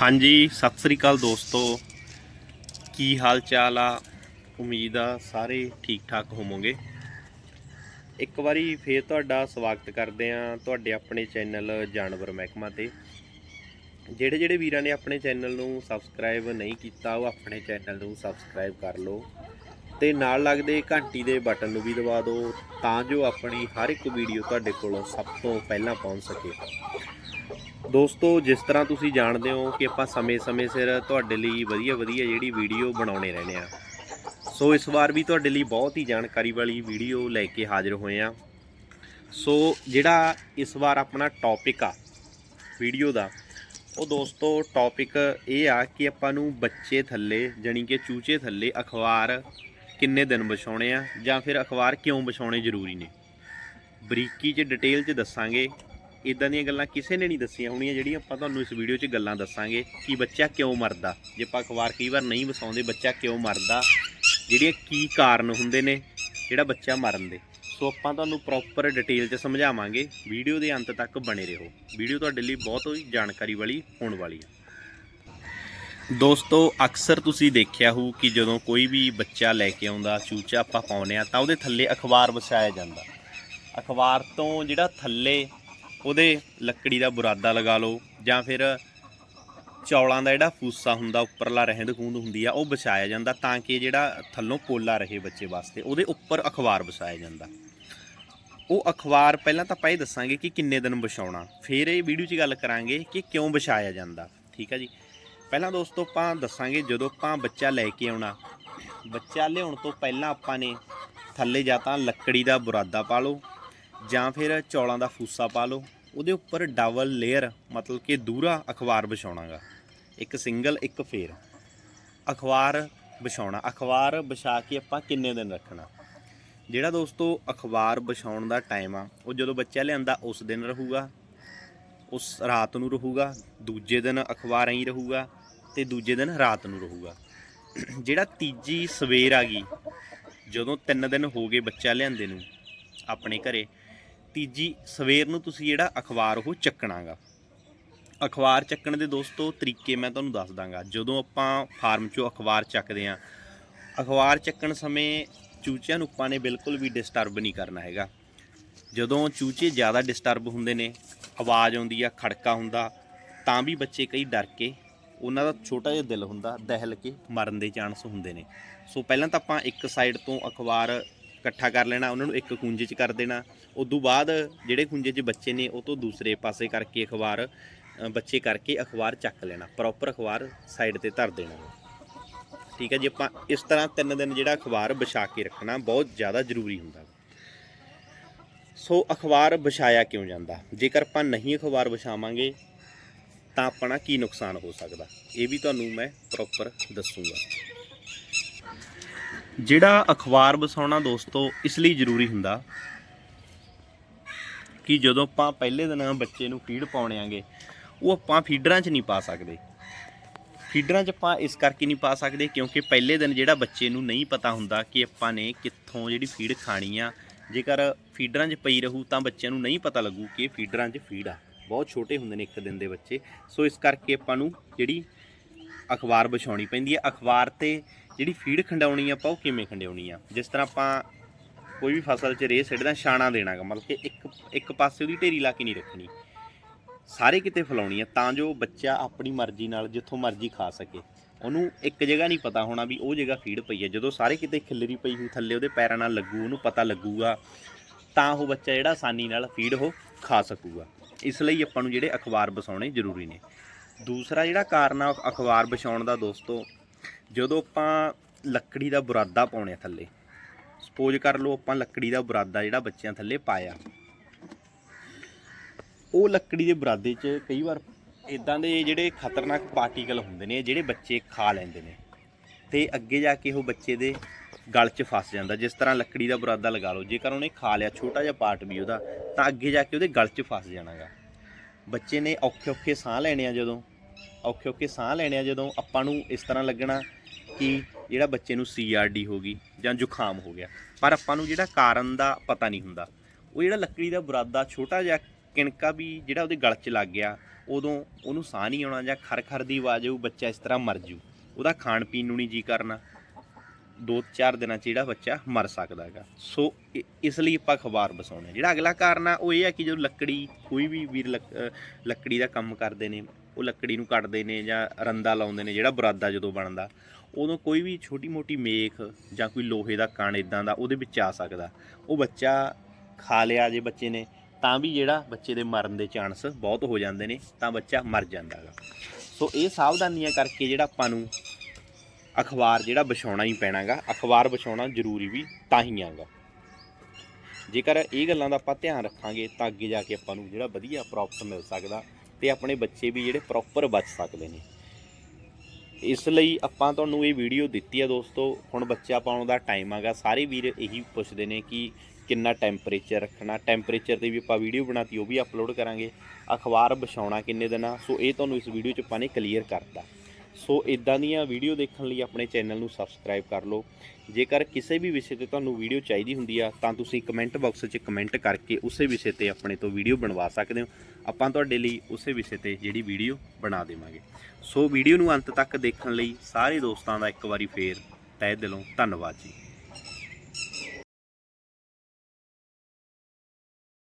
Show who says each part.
Speaker 1: ਹਾਂਜੀ, ਸਤਿ ਸ੍ਰੀ ਅਕਾਲ ਦੋਸਤੋ। ਕੀ ਹਾਲ ਚਾਲ ਆ? ਉਮੀਦ ਆ ਸਾਰੇ ਠੀਕ ਠਾਕ ਹੋਵੋਗੇ। ਇੱਕ ਵਾਰੀ ਫੇਰ ਤੁਹਾਡਾ ਸਵਾਗਤ ਕਰਦੇ ਆ ਤੁਹਾਡੇ ਆਪਣੇ ਚੈਨਲ ਜਾਨਵਰ ਮਹਿਕਮਾ ਤੇ। ਜਿਹੜੇ ਜਿਹੜੇ ਵੀਰਾਂ ਨੇ ਆਪਣੇ ਚੈਨਲ ਨੂੰ ਸਬਸਕ੍ਰਾਈਬ ਨਹੀਂ ਕੀਤਾ, ਉਹ ਆਪਣੇ ਚੈਨਲ ਨੂੰ ਸਬਸਕ੍ਰਾਈਬ ਕਰ ਲਓ। ਤੇ ਨਾਲ ਲੱਗਦੇ ਘੰਟੀ ਦੇ ਬਟਨ ਨੂੰ ਵੀ ਦਬਾ ਦਿਓ, ਤਾਂ ਜੋ ਆਪਣੀ ਹਰ ਇੱਕ ਵੀਡੀਓ ਤੁਹਾਡੇ ਕੋਲ ਸਭ ਤੋਂ ਪਹਿਲਾਂ ਪਹੁੰਚ ਸਕੇ। ਦੋਸਤੋ, ਜਿਸ ਤਰ੍ਹਾਂ ਤੁਸੀਂ ਜਾਣਦੇ ਹੋ ਕਿ ਆਪਾਂ ਸਮੇਂ-ਸਮੇਂ ਸਿਰ ਤੁਹਾਡੇ ਲਈ ਵਧੀਆ-ਵਧੀਆ ਜਿਹੜੀ ਵੀਡੀਓ ਬਣਾਉਣੇ ਰਹਿੰਦੇ ਆ ਸੋ, ਇਸ ਵਾਰ ਵੀ ਤੁਹਾਡੇ ਲਈ ਬਹੁਤ ਹੀ ਜਾਣਕਾਰੀ ਵਾਲੀ ਵੀਡੀਓ ਲੈ ਕੇ ਹਾਜ਼ਰ ਹੋਏ ਆ ਸੋ, ਜਿਹੜਾ ਇਸ ਵਾਰ ਆਪਣਾ ਟੌਪਿਕ ਆ ਵੀਡੀਓ ਦਾ, ਉਹ ਦੋਸਤੋ ਟੌਪਿਕ ਇਹ ਆ ਕਿ ਆਪਾਂ ਨੂੰ ਬੱਚੇ ਥੱਲੇ, ਜਾਣੀ ਕਿ ਚੂਚੇ ਥੱਲੇ ਅਖਬਾਰ ਕਿੰਨੇ ਦਿਨ ਵਿਛਾਉਣੇ ਆ ਜਾਂ ਫਿਰ ਅਖਬਾਰ ਕਿਉਂ ਵਿਛਾਉਣੇ ਜ਼ਰੂਰੀ ਨੇ? ਬਰੀਕੀ 'ਚ ਡਿਟੇਲ 'ਚ ਦੱਸਾਂਗੇ। ਇਦਾਂ ਦੀਆਂ ਗੱਲਾਂ ਕਿਸੇ ਨੇ ਨਹੀਂ ਦੱਸੀਆਂ ਹੋਣੀਆਂ, ਜਿਹੜੀਆਂ ਆਪਾਂ ਤੁਹਾਨੂੰ ਇਸ ਵੀਡੀਓ 'ਚ ਗੱਲਾਂ ਦੱਸਾਂਗੇ ਕਿ ਬੱਚਾ ਕਿਉਂ ਮਰਦਾ। ਜੇ ਆਪਾਂ ਅਖਬਾਰ ਕਈ ਵਾਰ ਨਹੀਂ ਵਸਾਉਂਦੇ, ਬੱਚਾ ਕਿਉਂ ਮਰਦਾ? ਜਿਹੜੀਆਂ ਕੀ ਕਾਰਨ ਹੁੰਦੇ ਨੇ, ਜਿਹੜਾ ਬੱਚਾ ਮਰਨ ਦੇ। ਸੋ ਆਪਾਂ ਤੁਹਾਨੂੰ ਪ੍ਰੋਪਰ ਡਿਟੇਲ 'ਚ ਸਮਝਾਵਾਂਗੇ। ਵੀਡੀਓ ਦੇ ਅੰਤ ਤੱਕ ਬਣੇ ਰਹੋ। ਵੀਡੀਓ ਤੁਹਾਡੇ ਲਈ ਬਹੁਤ ਹੀ ਜਾਣਕਾਰੀ ਵਾਲੀ ਹੋਣ ਵਾਲੀ ਹੈ ਦੋਸਤੋ, ਅਕਸਰ ਤੁਸੀਂ ਦੇਖਿਆ ਹੋਊ ਕਿ ਜਦੋਂ ਕੋਈ ਵੀ ਬੱਚਾ ਲੈ ਕੇ ਆਉਂਦਾ, ਚੂਚਾ ਆਪਾਂ ਪਾਉਨੇ ਆ ਤਾਂ ਉਹਦੇ ਥੱਲੇ ਅਖਬਾਰ ਵਸਾਇਆ ਜਾਂਦਾ। ਅਖਬਾਰ ਤੋਂ ਜਿਹੜਾ ਥੱਲੇ ਉਹਦੇ ਲੱਕੜੀ ਦਾ ਬੁਰਾਦਾ ਲਗਾ ਲਓ ਜਾਂ ਫਿਰ ਚੌਲਾਂ ਦਾ ਜਿਹੜਾ ਫੂਸਾ ਹੁੰਦਾ, ਉੱਪਰਲਾ ਰਹਿੰਦ ਖੂੰਦ ਹੁੰਦੀ ਆ, ਉਹ ਵਿਛਾਇਆ ਜਾਂਦਾ ਤਾਂ ਕਿ ਜਿਹੜਾ ਥੱਲੋਂ ਪੋਲਾ ਰਹੇ ਬੱਚੇ ਵਾਸਤੇ, ਉਹਦੇ ਉੱਪਰ ਅਖਬਾਰ ਵਿਛਾਇਆ ਜਾਂਦਾ। ਉਹ ਅਖਬਾਰ ਪਹਿਲਾਂ ਤਾਂ ਆਪਾਂ ਇਹ ਦੱਸਾਂਗੇ ਕਿ ਕਿੰਨੇ ਦਿਨ ਵਿਛਾਉਣਾ। ਫਿਰ ਇਹ ਵੀਡੀਓ 'ਚ ਗੱਲ ਕਰਾਂਗੇ ਕਿ ਕਿਉਂ ਵਿਛਾਇਆ ਜਾਂਦਾ, ਠੀਕ ਆ ਜੀ? ਪਹਿਲਾਂ ਦੋਸਤੋ ਆਪਾਂ ਦੱਸਾਂਗੇ ਜਦੋਂ ਆਪਾਂ ਬੱਚਾ ਲੈ ਕੇ ਆਉਣਾ, ਬੱਚਾ ਲਿਆਉਣ ਤੋਂ ਪਹਿਲਾਂ ਆਪਾਂ ਨੇ ਥੱਲੇ ਜਾਂ ਤਾਂ ਲੱਕੜੀ ਦਾ ਬੁਰਾਦਾ ਪਾ ਲਓ ਜਾਂ ਫਿਰ ਚੌਲਾਂ ਦਾ ਫੂਸਾ ਪਾ ਲਓ, ਉਹਦੇ ਉੱਪਰ ਡਬਲ ਲੇਅਰ ਮਤਲਬ ਕਿ ਦੂਰਾ ਅਖਬਾਰ ਵਿਛਾਉਣਾਗਾ। ਇੱਕ ਸਿੰਗਲ ਇੱਕ ਫੇਰ। ਅਖਬਾਰ ਵਿਛਾਉਣਾ। ਅਖਬਾਰ ਵਿਛਾ ਕੇ ਆਪਾਂ ਕਿੰਨੇ ਦਿਨ ਰੱਖਣਾ? ਜਿਹੜਾ ਦੋਸਤੋ ਅਖਬਾਰ ਵਿਛਾਉਣ ਦਾ ਟਾਈਮ ਆ, ਉਹ ਜਦੋਂ ਬੱਚਾ ਲਿਆਂਦਾ, ਉਸ ਦਿਨ ਰਹੂਗਾ। ਉਸ ਰਾਤ ਨੂੰ ਰਹੂਗਾ। ਦੂਜੇ ਦਿਨ ਅਖਬਾਰ ਐਂ ਰਹੂਗਾ ਤੇ ਦੂਜੇ ਦਿਨ ਰਾਤ ਨੂੰ ਰਹੂਗਾ। ਜਿਹੜਾ ਤੀਜੀ ਸਵੇਰ ਆ ਗਈ, ਜਦੋਂ 3 ਦਿਨ ਹੋ ਗਏ ਬੱਚਾ ਲਿਆਂਦੇ ਨੂੰ ਆਪਣੇ ਘਰੇ ਤੀਜੀ ਸਵੇਰ ਨੂੰ ਤੁਸੀਂ ਜਿਹੜਾ ਅਖਬਾਰ ਉਹ ਚੱਕਣਾਗਾ। ਅਖਬਾਰ ਚੱਕਣ ਦੇ ਦੋਸਤੋ ਤਰੀਕੇ ਮੈਂ ਤੁਹਾਨੂੰ ਦੱਸ ਦਾਂਗਾ। ਜਦੋਂ ਆਪਾਂ ਫਾਰਮ 'ਚੋਂ ਅਖਬਾਰ ਚੱਕਦੇ ਆਂ, ਅਖਬਾਰ ਚੱਕਣ ਸਮੇਂ ਚੂਚਿਆਂ ਨੂੰ ਆਪਾਂ ਨੇ ਬਿਲਕੁਲ ਵੀ ਡਿਸਟਰਬ ਨਹੀਂ ਕਰਨਾ ਹੈਗਾ। ਜਦੋਂ ਚੂਚੇ ਜ਼ਿਆਦਾ ਡਿਸਟਰਬ ਹੁੰਦੇ ਨੇ, ਆਵਾਜ਼ ਆਉਂਦੀ ਆ, ਖੜਕਾ ਹੁੰਦਾ, ਤਾਂ ਵੀ ਬੱਚੇ ਕਈ ਡਰ ਕੇ ਉਹਨਾਂ ਦਾ ਛੋਟਾ ਜਿਹਾ ਦਿਲ ਹੁੰਦਾ, ਦਹਿਲ ਕੇ ਮਰਨ ਦੇ ਚਾਂਸ ਹੁੰਦੇ ਨੇ। ਸੋ ਪਹਿਲਾਂ ਤਾਂ ਆਪਾਂ ਇੱਕ ਸਾਈਡ ਤੋਂ ਅਖਬਾਰ ਇਕੱਠਾ ਕਰ ਲੈਣਾ, ਉਹਨਾਂ ਨੂੰ ਇੱਕ ਖੂੰਜੇ 'ਚ ਕਰ ਦੇਣਾ। ਉਦੋਂ ਬਾਅਦ ਜਿਹੜੇ ਖੂੰਜੇ 'ਚ ਬੱਚੇ ਨੇ, ਉਹ ਤੋਂ ਦੂਸਰੇ ਪਾਸੇ ਕਰਕੇ ਅਖਬਾਰ ਬੱਚੇ ਕਰਕੇ ਅਖਬਾਰ ਚੱਕ ਲੈਣਾ ਪ੍ਰੋਪਰ ਅਖਬਾਰ ਸਾਈਡ ਤੇ ਧਰ ਦੇਣਾ। ਠੀਕ ਹੈ ਜੀ, ਆਪਾਂ ਇਸ ਤਰ੍ਹਾਂ ਤਿੰਨ ਦਿਨ ਜਿਹੜਾ ਅਖਬਾਰ ਵਿਛਾ ਕੇ ਰੱਖਣਾ ਬਹੁਤ ਜ਼ਿਆਦਾ ਜ਼ਰੂਰੀ ਹੁੰਦਾ। ਸੋ ਅਖਬਾਰ ਵਿਛਾਇਆ ਕਿਉਂ ਜਾਂਦਾ? ਜੇਕਰ ਆਪਾਂ ਨਹੀਂ ਅਖਬਾਰ ਵਿਛਾਵਾਂਗੇ, ਤਾਂ ਆਪਣਾ ਕੀ ਨੁਕਸਾਨ ਹੋ ਸਕਦਾ? ਇਹ ਵੀ ਤੁਹਾਨੂੰ ਮੈਂ ਪ੍ਰੋਪਰ ਦੱਸੂਗਾ। ਜਿਹੜਾ ਅਖਬਾਰ ਵਸਾਉਣਾ ਦੋਸਤੋ ਇਸ ਲਈ ਜ਼ਰੂਰੀ ਹੁੰਦਾ ਕਿ ਜਦੋਂ ਆਪਾਂ ਪਹਿਲੇ ਦਿਨ ਬੱਚੇ ਨੂੰ ਫੀਡ ਪਾਉਣੇ ਆਂਗੇ, ਉਹ ਆਪਾਂ ਫੀਡਰਾਂ 'ਚ ਨਹੀਂ ਪਾ ਸਕਦੇ। ਫੀਡਰਾਂ 'ਚ ਆਪਾਂ ਇਸ ਕਰਕੇ ਨਹੀਂ ਪਾ ਸਕਦੇ ਕਿਉਂਕਿ ਪਹਿਲੇ ਦਿਨ ਜਿਹੜਾ ਬੱਚੇ ਨੂੰ ਨਹੀਂ ਪਤਾ ਹੁੰਦਾ ਕਿ ਆਪਾਂ ਨੇ ਕਿੱਥੋਂ ਜਿਹੜੀ ਫੀਡ ਖਾਣੀ ਆ। ਜੇਕਰ ਫੀਡਰਾਂ 'ਚ ਪਈ ਰਹੂ ਤਾਂ ਬੱਚਿਆਂ ਨੂੰ ਨਹੀਂ ਪਤਾ ਲੱਗੂ ਕਿ ਫੀਡਰਾਂ 'ਚ ਫੀਡ ਆ। ਬਹੁਤ ਛੋਟੇ ਹੁੰਦੇ ਨੇ ਇੱਕ ਦਿਨ ਦੇ ਬੱਚੇ। ਸੋ ਇਸ ਕਰਕੇ ਆਪਾਂ ਨੂੰ ਜਿਹੜੀ ਅਖਬਾਰ ਵਿਛਾਉਣੀ ਪੈਂਦੀ ਹੈ ਅਖਬਾਰ ਤੇ ਜਿਹੜੀ ਫੀਡ ਖੰਡਾਉਣੀ ਆ, ਆਪਾਂ ਉਹ ਕਿਵੇਂ ਖੰਡਾਉਣੀ ਆ? ਜਿਸ ਤਰ੍ਹਾਂ ਆਪਾਂ ਕੋਈ ਵੀ ਫਸਲ 'ਚ ਰੇਹ ਸਿੱਟਦਾ, ਛਾਣਾ ਦੇਣਾਗਾ, ਮਤਲਬ ਕਿ ਇੱਕ ਇੱਕ ਪਾਸੇ ਉਹਦੀ ਢੇਰੀ ਲਾ ਕੇ ਨਹੀਂ ਰੱਖਣੀ। ਸਾਰੇ ਕਿਤੇ ਫਲਾਉਣੀ ਆ, ਤਾਂ ਜੋ ਬੱਚਾ ਆਪਣੀ ਮਰਜ਼ੀ ਨਾਲ, ਜਿੱਥੋਂ ਮਰਜ਼ੀ ਖਾ ਸਕੇ। ਉਹਨੂੰ ਇੱਕ ਜਗ੍ਹਾ ਨਹੀਂ ਪਤਾ ਹੋਣਾ ਵੀ ਉਹ ਜਗ੍ਹਾ ਫੀਡ ਪਈ ਹੈ ਜਦੋਂ ਸਾਰੇ ਕਿਤੇ ਖਿਲਰੀ ਪਈ ਹੋਈ ਥੱਲੇ, ਉਹਦੇ ਪੈਰਾਂ ਨਾਲ ਲੱਗੂ, ਉਹਨੂੰ ਪਤਾ ਲੱਗੂਗਾ, ਤਾਂ ਉਹ ਬੱਚਾ ਜਿਹੜਾ ਆਸਾਨੀ ਨਾਲ ਫੀਡ ਉਹ ਖਾ ਸਕੂਗਾ। ਇਸ ਲਈ ਆਪਾਂ ਨੂੰ ਜਿਹੜੇ ਅਖਬਾਰ ਵਸਾਉਣੇ ਜ਼ਰੂਰੀ ਨੇ। ਦੂਸਰਾ ਜਿਹੜਾ ਕਾਰਨ ਆ, ਅਖਬਾਰ ਵਿਛਾਉਣ ਦਾ ਦੋਸਤੋ ਜਦੋਂ ਆਪਾਂ ਲੱਕੜੀ ਦਾ ਬੁਰਾਦਾ ਪਾਉਣੇ ਆ ਥੱਲੇ ਸਪੋਜ਼ ਕਰ ਲਓ ਆਪਾਂ ਲੱਕੜੀ ਦਾ ਬੁਰਾਦਾ ਜਿਹੜਾ ਬੱਚਿਆਂ ਥੱਲੇ ਪਾਇਆ। ਉਹ ਲੱਕੜੀ ਦੇ ਬੁਰਾਦੇ 'ਚ ਕਈ ਵਾਰ ਇਦਾਂ ਦੇ ਜਿਹੜੇ ਖਤਰਨਾਕ ਪਾਰਟੀਕਲ ਹੁੰਦੇ ਨੇ, ਜਿਹੜੇ ਬੱਚੇ ਖਾ ਲੈਂਦੇ ਨੇ ਤੇ ਅੱਗੇ ਜਾ ਕੇ ਉਹ ਬੱਚੇ ਦੇ ਗਲ 'ਚ ਫਸ ਜਾਂਦਾ। ਜਿਸ ਤਰ੍ਹਾਂ ਲੱਕੜੀ ਦਾ ਬੁਰਾਦਾ ਲਗਾ ਲਓ, ਜੇਕਰ ਉਹਨੇ ਖਾ ਲਿਆ ਛੋਟਾ ਜਿਹਾ ਪਾਰਟ ਵੀ ਉਹਦਾ, ਤਾਂ ਅੱਗੇ ਜਾ ਕੇ ਉਹਦੇ ਗਲ 'ਚ ਫਸ ਜਾਣਾਗਾ। ਬੱਚੇ ਨੇ ਔਖੇ ਔਖੇ ਸਾਹ ਲੈਣੇ ਆ ਜਦੋਂ ਔਖੇ ਔਖੇ ਸਾਹ ਲੈਣੇ ਆ ਜਦੋਂ ਆਪਾਂ ਨੂੰ ਇਸ ਤਰ੍ਹਾਂ ਲੱਗਣਾ ਕਿ ਜਿਹੜਾ ਬੱਚੇ ਨੂੰ ਸੀਆਰਡੀ ਹੋ ਗਈ ਜਾਂ ਜ਼ੁਕਾਮ ਹੋ ਗਿਆ, ਪਰ ਆਪਾਂ ਨੂੰ ਜਿਹੜਾ ਕਾਰਨ ਦਾ ਪਤਾ ਨਹੀਂ ਹੁੰਦਾ। ਉਹ ਜਿਹੜਾ ਲੱਕੜੀ ਦਾ ਬੁਰਾਦਾ ਛੋਟਾ ਜਿਹਾ ਕਿਣਕਾ ਵੀ ਜਿਹੜਾ ਉਹਦੇ ਗਲ 'ਚ ਲੱਗ ਗਿਆ, ਉਦੋਂ ਉਹਨੂੰ ਸਾਹ ਨਹੀਂ ਆਉਣਾ ਜਾਂ ਖਰ-ਖਰ ਦੀ ਆਵਾਜ਼ ਆਊ, ਬੱਚਾ ਇਸ ਤਰ੍ਹਾਂ ਮਰ ਜੂ। ਉਹਦਾ ਖਾਣ ਪੀਣ ਨੂੰ ਨਹੀਂ ਜੀ ਕਰਨਾ। ਦੋ ਚਾਰ ਦਿਨਾਂ ਚ ਜਿਹੜਾ ਬੱਚਾ ਮਰ ਸਕਦਾ ਹੈਗਾ। ਸੋ ਇ- ਇਸ ਲਈ ਆਪਾਂ ਅਖਬਾਰ ਬਸਾਉਣਾ ਜਿਹੜਾ ਅਗਲਾ ਕਾਰਨ ਆ, ਉਹ ਇਹ ਹੈ ਕਿ ਜਦੋਂ ਲੱਕੜੀ, ਕੋਈ ਵੀ ਵੀਰ ਲੱਕ- ਲੱਕੜੀ ਦਾ ਕੰਮ ਕਰਦੇ ਨੇ, ਉਹ ਲੱਕੜੀ ਨੂੰ ਕੱਟਦੇ ਨੇ ਜਾਂ ਰੰਦਾ ਲਾਉਂਦੇ ਨੇ, ਜਿਹੜਾ ਬਰਾਦਾ ਜਦੋਂ ਬਣਦਾ ਉਦੋਂ ਕੋਈ ਵੀ ਛੋਟੀ ਮੋਟੀ ਮੇਖ ਜਾਂ ਕੋਈ ਲੋਹੇ ਦਾ ਕਣ ਇਦਾਂ ਦਾ ਉਹਦੇ ਵਿੱਚ ਆ ਸਕਦਾ। ਉਹ ਬੱਚਾ ਖਾ ਲਿਆ ਜੇ ਬੱਚੇ ਨੇ, ਤਾਂ ਵੀ ਜਿਹੜਾ ਬੱਚੇ ਦੇ ਮਰਨ ਦੇ ਚਾਂਸ ਬਹੁਤ ਹੋ ਜਾਂਦੇ ਨੇ, ਤਾਂ ਬੱਚਾ ਮਰ ਜਾਂਦਾ ਹੈਗਾ ਸੋ ਇਹ ਸਾਵਧਾਨੀਆਂ ਕਰਕੇ ਜਿਹੜਾ ਆਪਾਂ ਨੂੰ ਅਖਬਾਰ ਜਿਹੜਾ ਵਿਛਾਉਣਾ ਹੀ ਪੈਣਾਗਾ ਅਖਬਾਰ ਵਿਛਾਉਣਾ ਜ਼ਰੂਰੀ ਵੀ ਤਾਂ ਹੀ ਆਗਾ। ਜੇਕਰ ਇਹ ਗੱਲਾਂ ਦਾ ਆਪਾਂ ਧਿਆਨ ਰੱਖਾਂਗੇ, ਤਾਂ ਅੱਗੇ ਜਾ ਕੇ ਆਪਾਂ ਨੂੰ ਜਿਹੜਾ ਵਧੀਆ ਪ੍ਰੋਪਰ ਮਿਲ ਸਕਦਾ ਤੇ ਆਪਣੇ ਬੱਚੇ ਵੀ ਜਿਹੜੇ ਪ੍ਰੋਪਰ ਬਚ ਸਕਦੇ ਨੇ। ਇਸ ਲਈ ਆਪਾਂ ਤੁਹਾਨੂੰ ਇਹ ਵੀਡੀਓ ਦਿੱਤੀ ਆ ਦੋਸਤੋ। ਹੁਣ ਬੱਚਾ ਪਾਉਣ ਦਾ ਟਾਈਮ ਆਗਾ। ਸਾਰੇ ਵੀਰ ਇਹੀ ਪੁੱਛਦੇ ਨੇ ਕਿ ਕਿੰਨਾ ਟੈਂਪਰੇਚਰ ਰੱਖਣਾ। ਟੈਂਪਰੇਚਰ ਤੇ ਵੀ ਆਪਾਂ ਵੀਡੀਓ ਬਣਾਤੀ, ਉਹ ਵੀ ਅਪਲੋਡ ਕਰਾਂਗੇ। ਅਖਬਾਰ ਵਿਛਾਉਣਾ ਕਿੰਨੇ ਦਿਨਾਂ? ਸੋ ਇਹ ਤੁਹਾਨੂੰ ਇਸ ਵੀਡੀਓ 'ਚ ਆਪਾਂ ਨੇ ਕਲੀਅਰ ਕਰਤਾ। ਸੋ ਇਦਾਂ ਦੀਆਂ ਵੀਡੀਓ ਦੇਖਣ ਲਈ ਆਪਣੇ ਚੈਨਲ ਨੂੰ ਸਬਸਕ੍ਰਾਈਬ ਕਰ ਲਓ। ਜੇਕਰ ਕਿਸੇ ਵੀ ਵਿਸ਼ੇ ਤੇ ਤੁਹਾਨੂੰ ਵੀਡੀਓ ਚਾਹੀਦੀ ਹੁੰਦੀ ਆ, ਤਾਂ ਤੁਸੀਂ ਕਮੈਂਟ ਬਾਕਸ 'ਚ ਕਮੈਂਟ ਕਰਕੇ ਉਸੇ ਵਿਸ਼ੇ ਤੇ ਆਪਣੇ ਤੋਂ ਵੀਡੀਓ ਬਣਵਾ ਸਕਦੇ ਹੋ। ਆਪਾਂ ਤੁਹਾਡੇ ਲਈ ਉਸੇ ਵਿਸ਼ੇ ਤੇ ਜਿਹੜੀ ਵੀਡੀਓ ਬਣਾ ਦੇਵਾਂਗੇ। ਸੋ ਵੀਡੀਓ ਨੂੰ ਅੰਤ ਤੱਕ ਦੇਖਣ ਲਈ ਸਾਰੇ ਦੋਸਤਾਂ ਦਾ ਇੱਕ ਵਾਰੀ ਫੇਰ ਤਹਿ ਦਿਲੋਂ ਧੰਨਵਾਦ ਜੀ।